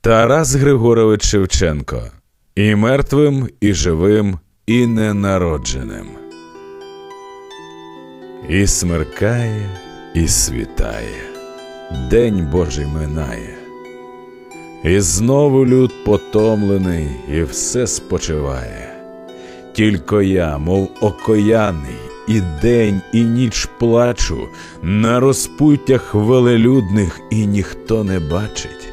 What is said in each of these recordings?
Тарас Григорович Шевченко. І мертвим, і живим, і ненародженим. І смеркає, і світає, День Божий минає. І знову люд потомлений, і все спочиває. Тільки я, мов окояний, і день, і ніч плачу, на розпуттях велелюдних і ніхто не бачить,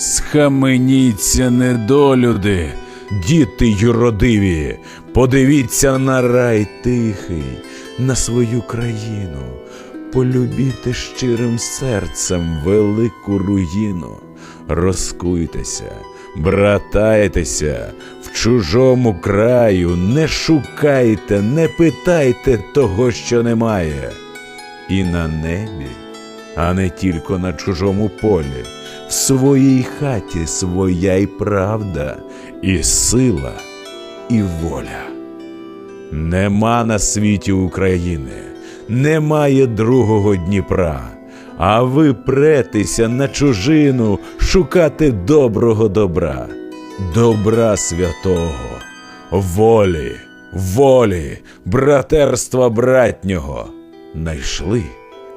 Схаменіться, недолюди, діти юродиві, подивіться на рай тихий, на свою країну, полюбіте щирим серцем велику руїну, розкуйтеся, братайтеся в чужому краю, не шукайте, не питайте того, що немає. І на небі, а не тільки на чужому полі, в своїй хаті своя й правда, і сила, і воля. Нема на світі України, немає другого Дніпра, а ви претеся на чужину шукати доброго добра, добра святого, волі, волі, братерства братнього. Найшли,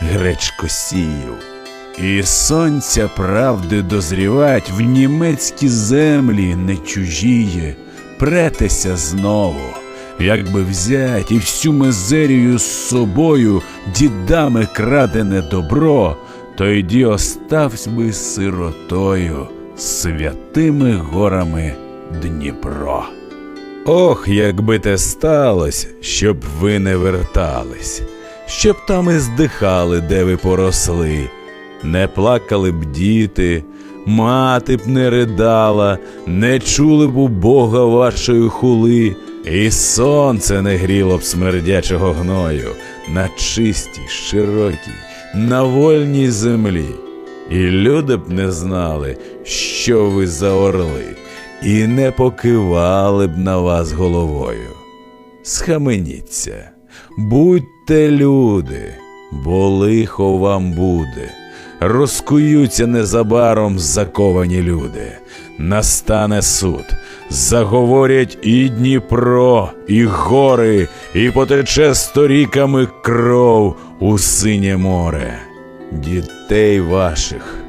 гречкосіїв. І сонця правди дозрівать в німецькі землі не чужіє, претеся знову, якби взять і всю мизерію з собою дідами крадене добро, тоді оставсь би сиротою святими горами Дніпро. Ох, якби те сталося, щоб ви не вертались, щоб там і здихали, де ви поросли, не плакали б діти, мати б не ридала, не чули б у Бога вашої хули, і сонце не гріло б смердячого гною на чистій, широкій, на вольній землі. І люди б не знали, що ви за орли і не покивали б на вас головою. Схаменіться, будьте люди, бо лихо вам буде. Розкуються незабаром заковані люди. Настане суд, заговорять і Дніпро, і гори, і потече сторіками кров у синє море. Дітей ваших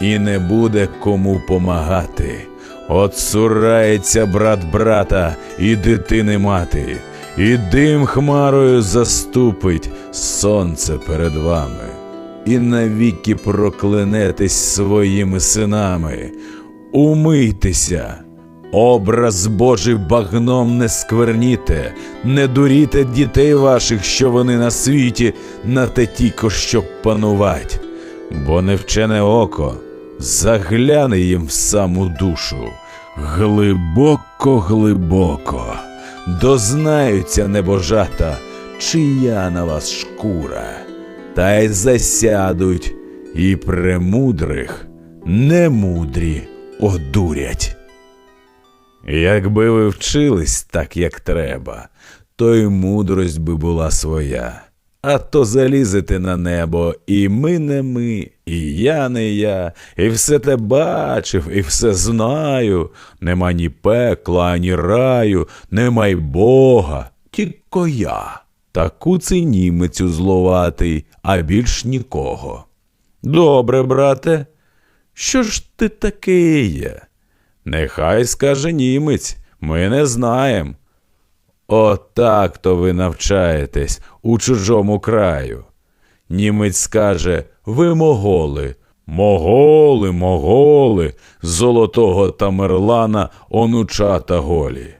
і не буде кому помагати. Отсурається брат брата і дитини мати, і дим хмарою заступить сонце перед вами, і навіки проклянетесь своїми синами. Умийтеся, образ Божий багном не скверніте, не дуріте дітей ваших, що вони на світі, на те тільки щоб панувать, бо невчене око загляне їм в саму душу. Глибоко, глибоко, дознаються небожата, чия на вас шкура, та й засядуть, і премудрих немудрі одурять. Якби ви вчились так, як треба, то й мудрость би була своя. А то залізете на небо, і ми не ми, і я не я, і все те бачив, і все знаю. Нема ні пекла, ані раю, нема й Бога, тільки я. Таку це німецю зловатий, а більш нікого. Добре, брате, що ж ти такий є? Нехай скаже німець, Ми не знаємо. Отак то ви навчаєтесь у чужому краю. Німець скаже ви моголи. Моголи, моголи, золотого Тамерлана онучата голі.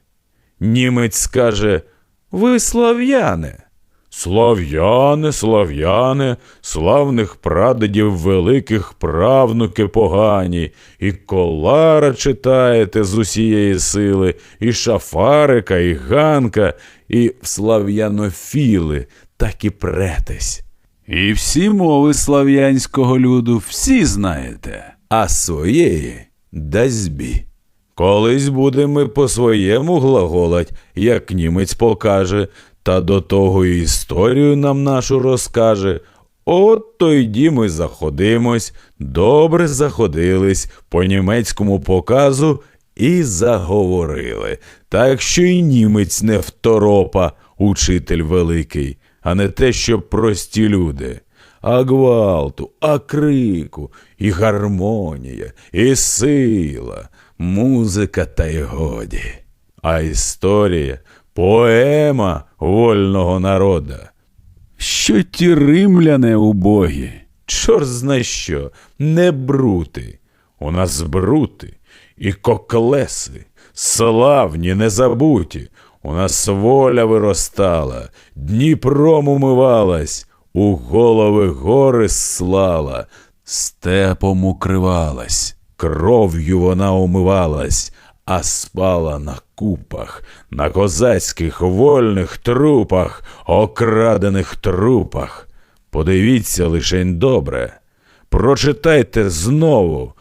Німець скаже ви слав'яни. Слав'яни, слав'яни, славних прадедів великих правнуки погані, і колара читаєте з усієї сили, і шафарика, і ганка, і слав'янофіли так і претесь. І всі мови слав'янського люду всі знаєте, а своєї дазьбі. Колись будемо по своєму глаголать, як німець покаже, та до того і історію нам нашу розкаже. От тоді ми заходимось, добре заходились по німецькому показу і заговорили. Так що й німець не второпа, учитель великий, а не те, що прості люди. А гвалту, а крику, і гармонія, і сила, музика та й годі. А історія поема вольного народа. Що ті римляне убогі? Чорт зна що, не брути. У нас брути і коклеси, славні, незабуті. У нас воля виростала, Дніпром умивалась, у голови гори слала, степом укривалась, кров'ю вона умивалась, а спала на купах, на козацьких вольних трупах, окрадених трупах. Подивіться лишень добре, прочитайте знову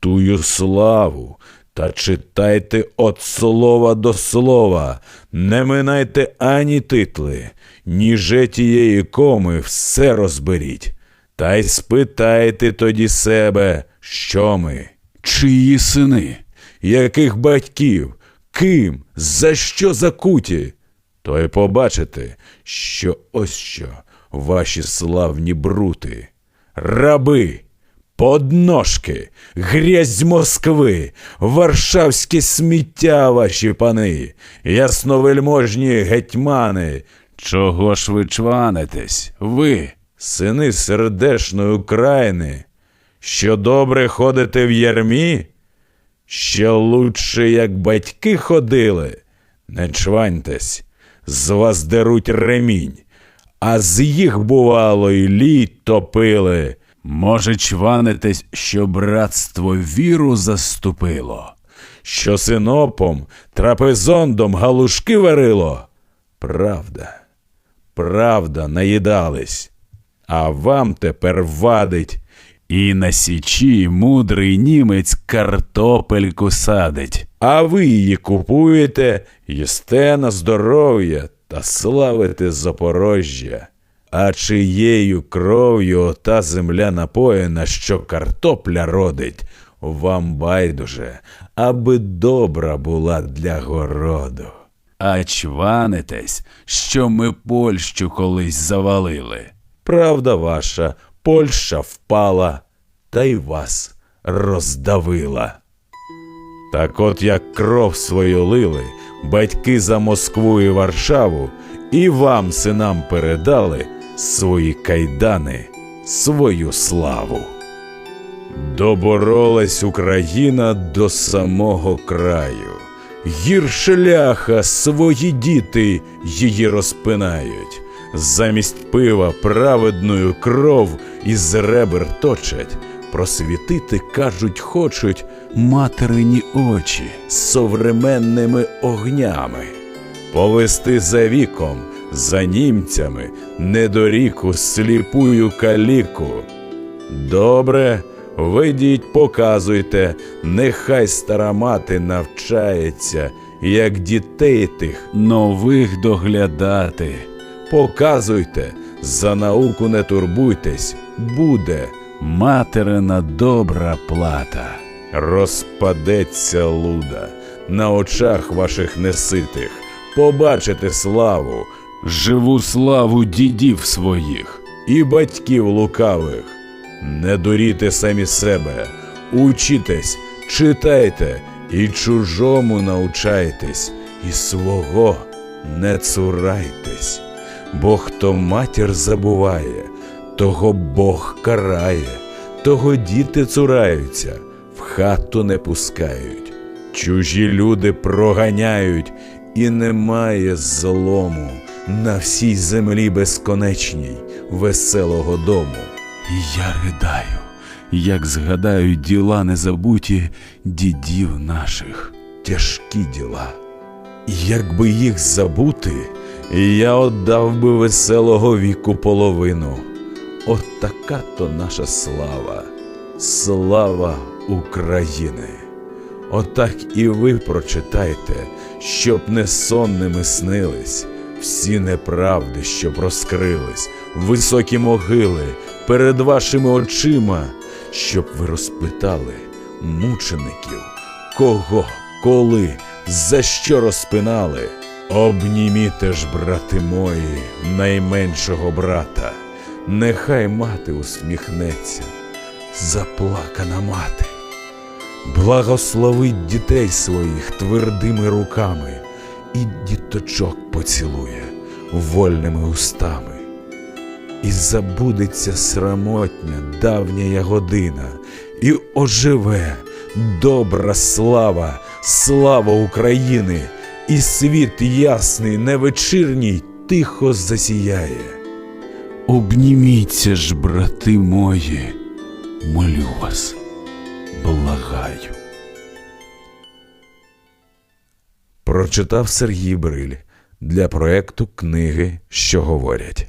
тую славу. Та читайте от слова до слова, не минайте ані титли, ні тієї коми все розберіть. Та й спитайте тоді себе, що ми, чиї сини, яких батьків, ким, за що закуті, то й побачите, що ось що ваші славні брути, раби. Подножки, грязь Москви, варшавське сміття ваші пани, ясновельможні гетьмани. Чого ж ви чванитесь, ви, сини сердешної України, що добре ходите в ярмі? Ще лучше, як батьки ходили, не чваньтесь, з вас деруть ремінь, а з їх, бувало, і лід топили. Може, чванитесь, що братство віру заступило, що синопом, трапезондом галушки варило? Правда, правда, наїдались, а вам тепер вадить, і на січі мудрий німець картопельку садить, а ви її купуєте, їсте на здоров'я та славите Запорожжя. А чиєю кров'ю та земля напоєна, що картопля родить, вам байдуже, аби добра була для городу. А чванитесь, що ми Польщу колись завалили. Правда ваша, Польща впала, та й вас роздавила. Так от як кров свою лили, батьки за Москву і Варшаву, і вам, синам, передали свої кайдани, свою славу. Доборолась Україна до самого краю. Гірше ляха свої діти її розпинають. Замість пива праведною кров із ребер точать. Просвітити, кажуть, хочуть материні очі з современними огнями, повести за віком, за німцями, недоріку сліпую каліку. Добре, видіть, показуйте, нехай стара мати навчається, як дітей тих нових доглядати. Показуйте, за науку не турбуйтесь, буде материна добра плата. Розпадеться луда на очах ваших неситих, побачите славу, живу славу дідів своїх і батьків лукавих. Не дуріте самі себе, учітесь, читайте і чужому научайтесь, і свого не цурайтесь. Бо хто матір забуває, того Бог карає, того діти цураються, в хату не пускають. Чужі люди проганяють, і немає злому на всій землі безконечній веселого дому. І я ридаю, як згадаю діла незабуті дідів наших, тяжкі діла. Якби їх забути, я отдав би веселого віку половину. От така то наша слава, слава України. Отак і ви прочитайте, щоб не сонними снились, всі неправди, щоб розкрились, високі могили перед вашими очима, щоб ви розпитали мучеників, кого, коли, за що розпинали. Обніміте ж, брати мої, найменшого брата, нехай мати усміхнеться, заплакана мати. Благословить дітей своїх твердими руками і діточок поцілує вольними устами. І забудеться срамотня давня година, і оживе добра слава, слава України, і світ ясний, невечірній тихо засіяє. Обніміться ж, брати мої, молю вас, благаю. Прочитав Сергій Бриль для проекту Книги, що говорять.